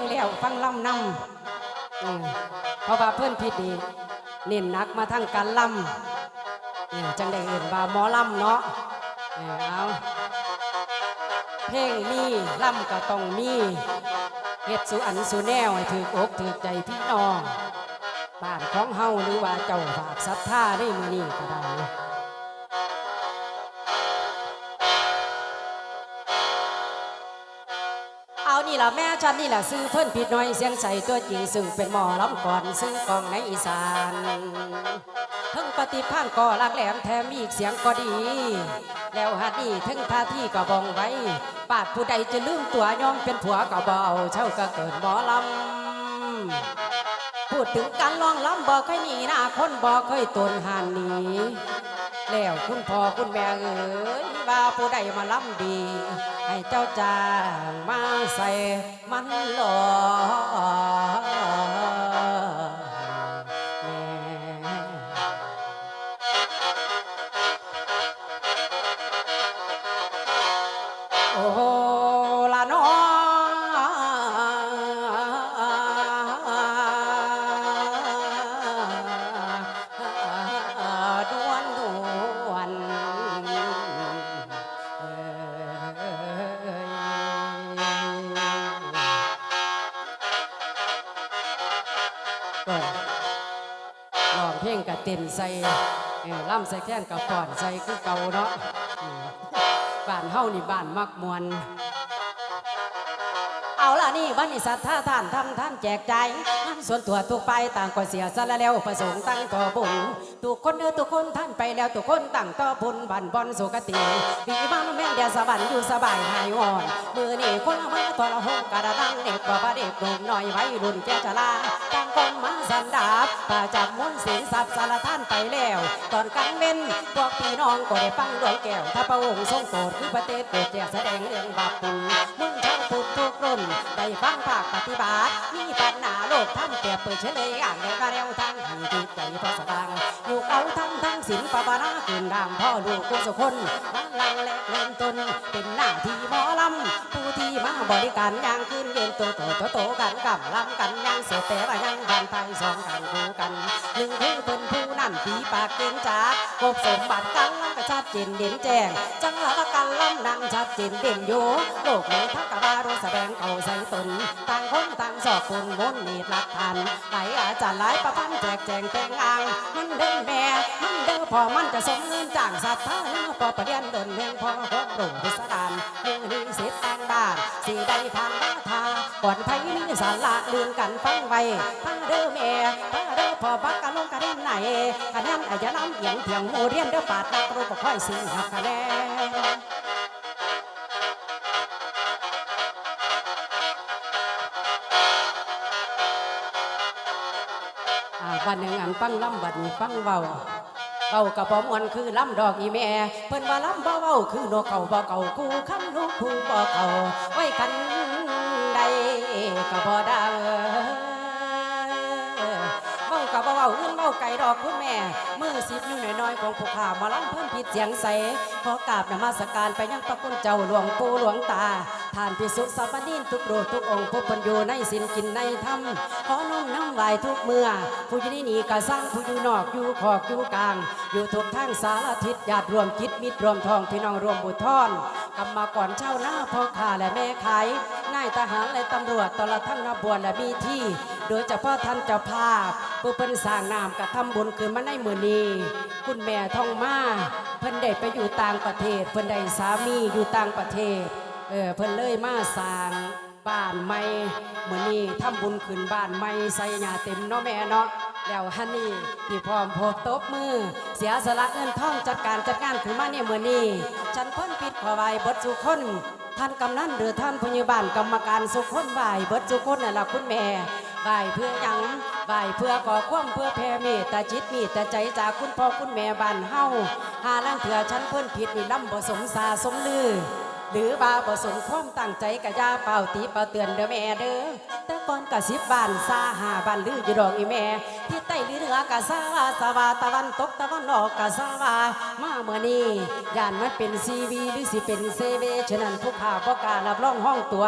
งแล้วฟังล่ำนำเพราะว่าเพื่อนผิดนี่เน้นนักมาทั้งการล่ำจังได้เอื่นว่าหมอล่ำเนาะเนี่ยเอาเพลงมีล่ำก็ต้องมีเฮ็ดสุอันสุแนวให้ถือกอกถือใจพี่น้องบ้านของเฮาหรือว่าเจ้าฝากศรัทธาได้มือนี้ก็ได้ นี่ล่ะแม่ฉันนี่แหละซื้อเพิ่นผิดหน่อยเสียงใสตัวจริงซึ่งเป็นหมอลำก่อนซึ่งกองในอีสานทั้งปฏิภาณก็รักแหลมแถมมีอีกเสียงก็ดี แล้วฮัดนี่ทั้งท่าที่ก็บองไว้ปาดผู้ใดจะลืมตัวยอมเป็นผัวก็บ่เอาเช่าก็เกิดหมอลำพูดถึงการลองลำบ่เคยหนีหน้าคนบ่เคยตนหานหนี แล้วคุณพ่อคุณแม่เอ๋ยว่าผู้ใดมาล้ำดี ให้เจ้าจางมาใส่มันหล่อ เออล่ำใส่แค้นกับก่อนใส่คือเก่าเนาะอืมบ้านเฮานี่บ้านมักมวน เอาล่ะนี่วันนี้สัตว์ท่าท่านทำท่านแจกใจายงานส่วนตัวทุกไปต่างก็เสียสละแล้วประสงค์ตั้งต่อบุญทุกคนเด้อทุกคนท่านไปแล้วทุกคนตั้งต่อบุญบันบอนสุกติดีบ้านแม่นเดียสวรรค์อยู่สบายหายอ่อนมือนี่คนละมาทรหงกระดังเด็กกว่าประเด็กหนุ่มน้อยไว้รุ่นแก่ชราตั้งกองมาสันดาบป่าจับมุนต์สินทรัพย์สารท่านไปแล้ว ตอนกลางเว้นพวกพี่น้องก็ได้ฟังดวงแก้วถ้าพระองค์ทรงโปรดคือประเทศเกิดแจกแสดงเรื่องบาปปุญมุ่งเช่าพุทธทุกรุ่นได้ฟังภาคปฏิบัติ มีปัญหาโลกท่านเปรียบเปิดเฉลยอ่างเดียวกันแล้วทั้งที่จิตใจพอสว่างอยู่เอาทั้งทั้งสินปะปานาคืนดามพ่อลูกกุศลคนวันลังและเริ่มต้นเป็นหน้าที่หมอลำผู้ที่มาบริการย่างขึ้นเย็นตัวโตโตโตกันกับลำกันย่างเสียแต่ว่ายังบันไทยสองกันคู่กันหนึ่งคือเป็นผู้นั่นผีปากเก่งจากกบสมบัติกันลำกระชัดเจนเด่นแจ้งจังหวะกันลำนังชัดเจนเด่นอยู่โลกในทักกะบาโรแสดงเอาใส่ตนต่างคนต่างสอบคุณมนนีดหลักฐานหลายอาจารย์หลายประพันธ์แจกแจงแต่งอ่างมันเดินแม่มันเดินพอมันจะสมเงินจ้างสัตว์ท่าพอประเดียนดนเมืองพอของโรงพิสดารมือนี้เสร็จแต่งบ้านสีได้ผ่านบ้าทาก่อนไผมีสาระลืนกันฟังไว้พาเด้อแม่พาเด้อพอบักกะลงกะเด่นไหนคะแนนอาจจะน้ำเอียงเถียงโมเรียนเด้อปาดนักรูปค่อยสิงหักคะแนน วันหนึ่งอันฟังล่ำบัดนี้ฟังเบาเบากับบ่มวนคือล่ำดอกอีแม่ เพิ่นว่าล่ำเบ่เบาคือนกเขาบ่เก่าคู่คันนกคู่บ่เก่าไว้คันใดก็บ่ได้เบากับบ่เบาเอื่นเบาไก่ดอกคุณแม่มือสิบนิ้วน้อยๆของผู้ข้ามาล่ำเพิ่นผิดเสียงใสขอกราบนมัสการไปยังพระคุณเจ้าหลวงปู่หลวงตา ท่านพิสุสัมปนินทุกโรทุกองค์ผู้ปัญโยในสินกินในธรรมขอน้อมน้ำไหวทุกเมื่อ ผู้ยู่ในนีก็สร้างผู้อยู่นอกอยู่ขอกอยู่กลาง อยู่ทุกทางสารทิศญาติรวมจิตมิตรรวมทองพี่น้องรวมบุตรทอนกรรมาก่อนเช่าหน้าพ่อข้าและแม่ขายนายทหารและตำรวจตลอดทั้งนบวนและมีที่ โดยเฉพาะท่านเจ้าภาพผู้เป็นสร้างนามกระทำบุญคืนมาในมือนี้คุณแม่ทองมาเพิ่นได้ไปอยู่ต่างประเทศเพิ่นได้สามีอยู่ต่างประเทศ เออเพิ่นเลยมาสร้างบ้านใหม่มือนี้ทำบุญขึ้นบ้านใหม่ใส่หญ้าเต็มเนาะแม่เนาะแล้วฮันนี่ที่พร้อมโพบตบมือ เสียสละเงินทองจัดการจัดงานขึ้นมาเนี่ยมือนี้ฉันเพิ่นปิดขอไหว้บดสุคนท่านกำนันหรือท่านพยาบาลกรรมการสุคนไหวเบิดสุคนนั่นล่ะคุณแม่ไหวเพื่อยังไหวเพื่อก่อความเพื่อแผ่เมตตาจิตมีแต่ใจจากคุณพ่อคุณแม่บ้านเฮาหาลังเถื่อฉันเพิ่นผิดนี่ล่ำบ่สมสาสมลือ หรือบาประสงค์ความตั้งใจกะยาเป่าตีเป่าเตือนเด้อแม่เด้อแต่ก่อนกะสิบบ้านซาหาบ้านลืออยู่ดอกอีแม่ ที่ใต้ลือเหนือกะซาลาสวาตะวันตกตะวันออกกะซาวามาเมื่อนี้ย่านมันเป็นซีวีหรือสิเป็นเซเวฉะนั้นผู้ข่าบ่การับรองห้องตัว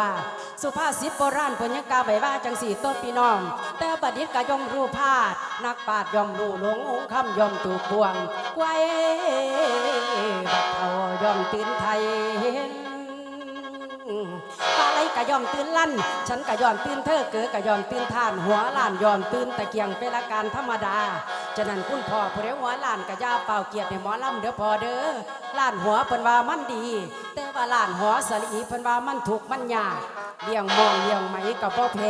สุภาษิตโบราณพิ่นยังกาวไว้ว่าจังสี่ต้นพี่น้อง แต่บัดนี้ก็ย่อมรู้พลาดนักปราชญ์ย่อมรู้หลงองค์คำย่อมถูกบวงไกวบัดเฒ่าย่อมตื่นไทย กะยอมตื่นลั่น ฉันกะยอมตื่นเธอเก๋กะยอมตื่นท่าน หัวล้านยอมตื่นตะเกียงเป็นละการธรรมดาฉะนั้นคุณพ่อผู้เดียวหัวล้านกะยาเป่าเกียรติหมอลำเด้อพอเด้อล้านหัวเพิ่นว่ามันดี แต่ว่าล้านหัวสลีเพิ่นว่ามันถูกมันยากเลี้ยงมองเลี้ยงไหมกับพ่อแพร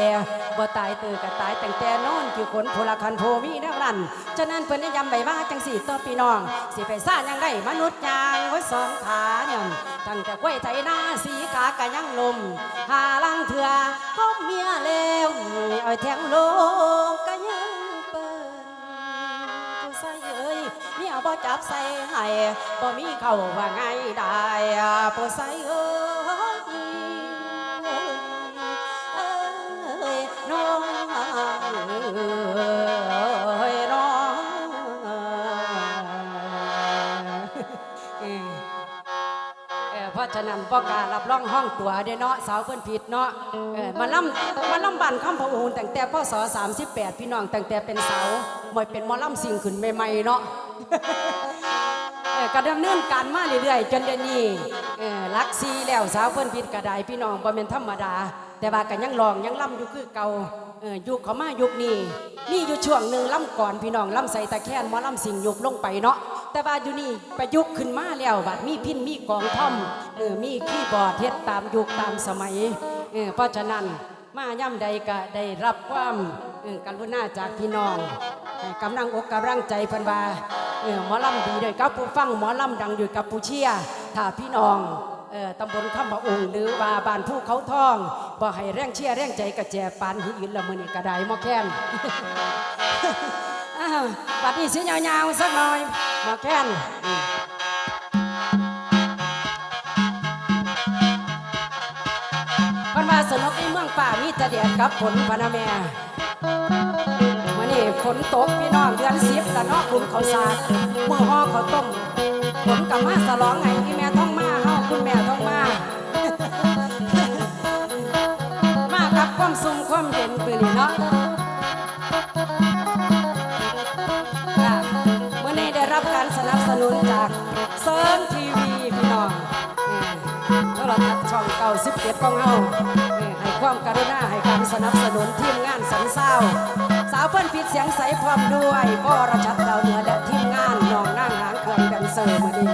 บ่ตายตื่นกะตายแตั้งแต่นอนคือคนพลคันโพมีนักลั่นฉะนั้นเพิ่นได้ย้ำไว้ว่าจังสี่ต่อพี่น้อง สิไปซ่ายังได้มนุษย์ยางไว้สองขาเนี่ยตั้งแต่กล้วยไถนาสีขากะยังลมหาลังเถื่อก็เมียแล้วเอยแทงโลกก็ยังเปิดผู้ใส่เอ้ยเมียบ่จับใส่ให้บ่มีเขาว่าไงได้ผู้ใส่เอ้ยะนั้นพ่กล้ารับรองห้องตัวเด้เนาะสาวเพิ่นผิดเนาะเออมาล่ำมาล่ำบันคำพะอูนตั้งแต่พศ38 พี่น้องตั้งแต่เป็นสาวมวยเป็นหมอล่ำสิ่งขึ้นใหม่ๆเนาะเออก็ดำเนินการมาเรื่อยๆจนเดนี้ลักซีแล้วสาวเพิ่นผิดก็ไดพี่น้องบ่แม่นธรรมดา แต่ว่าก็ยังลองยังล่ำอยู่คือเก่าอยุคเขามายุคนี้มีอยู่ช่วงหนึ่งล่ำก่อนพี่น้องล่ำใส่ตะแคนมอล่ำสิ่งยุบลงไปเนาะ แต่ว่าอยู่นี่ประยุกต์ขึ้นมาแล้วบัดมีพินมีกองท่อมเออมีคีย์บอร์ดเฮ็ดตามยุคตามสมัยเออเพราะฉะนั้นมาย่ำใดก็ได้รับความออกรุณาจากพี่น้องออกำลังอกกำลังใจเพิ่นว่าเออหมอลำดีด้วยกับผู้ฟังหมอลำดังอยู่กับผู้เชียถ้าพี่น้องเออตำบลคำพะองค์หรือว่าบ้านผู้เขาทองบ่ให้แร่งเชียร์แรงใจกระแจปานหินอินละมือนี่กระไดมอแค้น บัดนี้สิยาวๆสักหน่อยมอแค้นอืมเพันว่าสนุกในเมืองป่ามีแต่แดดกับฝนพนะแม่มื่อนี้ฝนตกพี่น้องเดือนสิบละเนาะคุณเขาสากเมื่อห่อเขาต้มฝนกับมาสลองไงที่แม่ท้องมาเฮาคุณแม่ท้องมามากับความสุมความเย็นปืนเนาะ สนุนจากเซิร์นทีวีพี่น้องโทรทัศน์ช่องเก่าสิบเอ็ดของเฮาให้ความกรุณาให้การสนับสนุนทีมงานสันเศร้าสาวเพื่อนผิดเสียงใสพร้อมด้วยพ่อรชัดดาวเหนือและทีมงานน้องนั่งหางเครื่องแดนเซอร์มาดี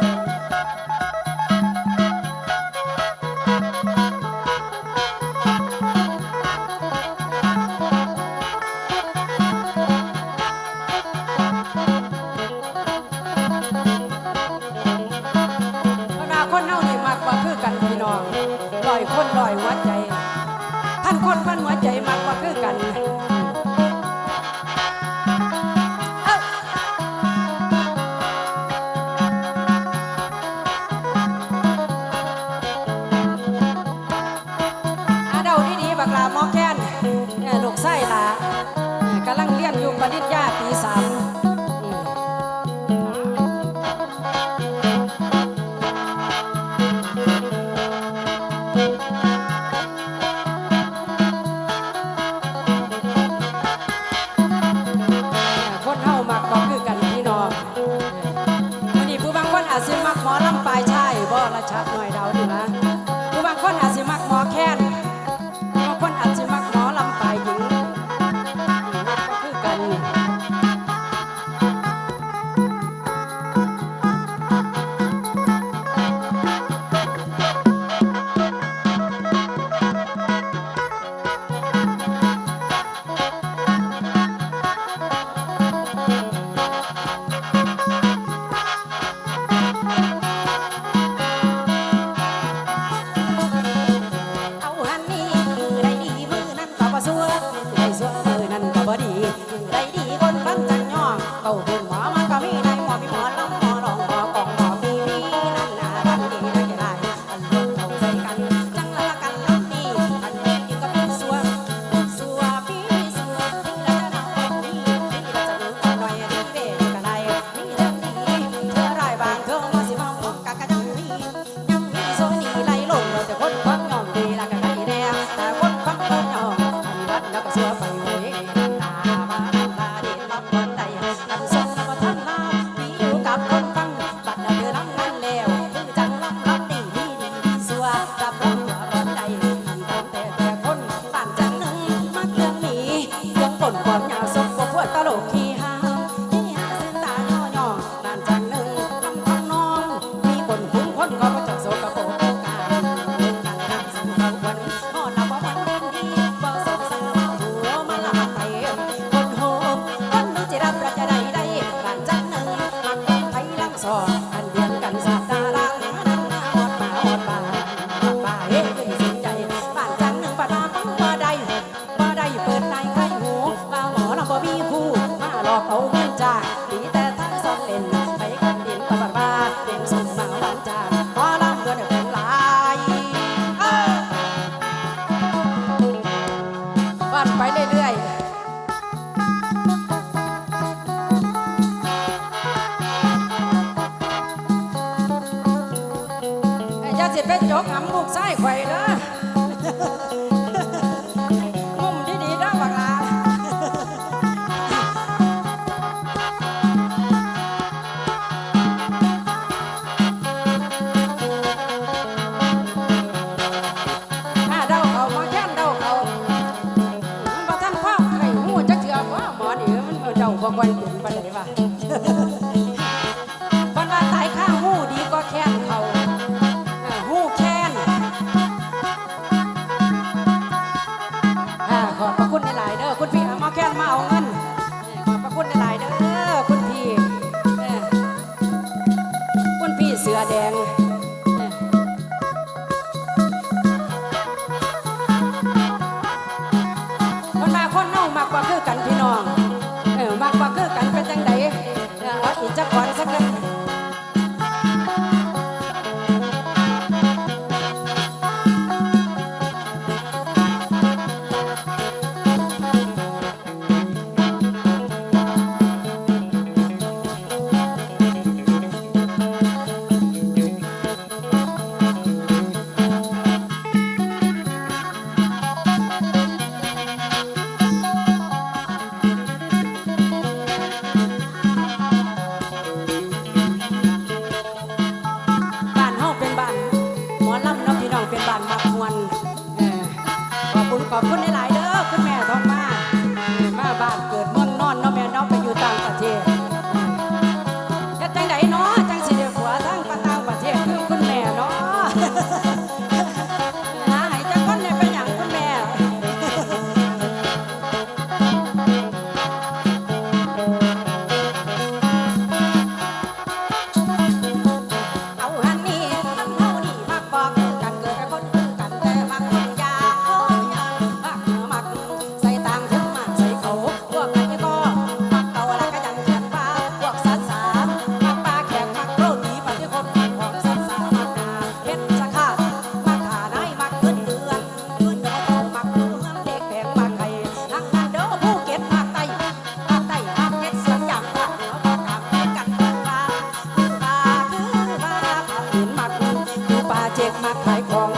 มาขายของ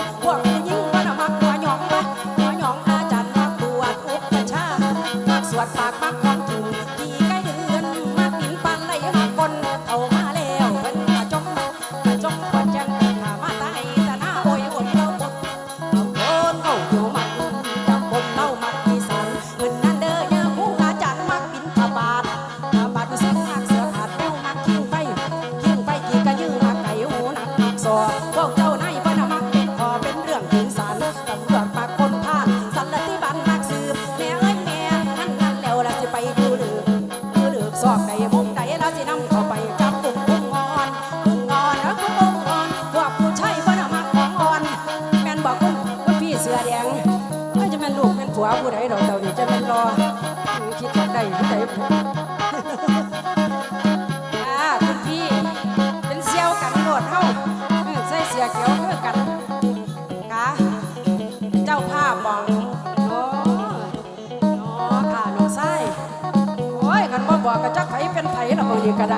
เสือแดงไม่จะเป็นลูกเป็นผัวผู้ใดเราเต่านี่จะเป็นรอคิดได้ผู้ใดคุณพี่เป็นเซี่ยวกันโดดเฮ้าใส่เสียเขียวเพื่อกันกะเจ้าผ้าบองโอ้อ้ข่าโนไส้โอ้ยขันบ่บอกกระจักไผเป็นไผละมือดีกระได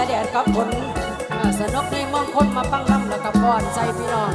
แต่เดดกับฝนสนุกในมองคนมาปังลำแล้วกับบอนใจพี่น้อง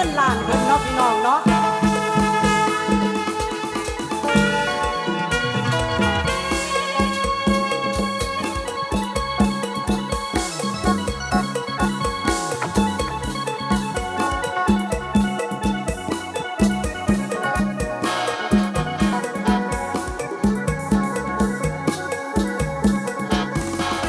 เงินลานคนนาะพี่น้อง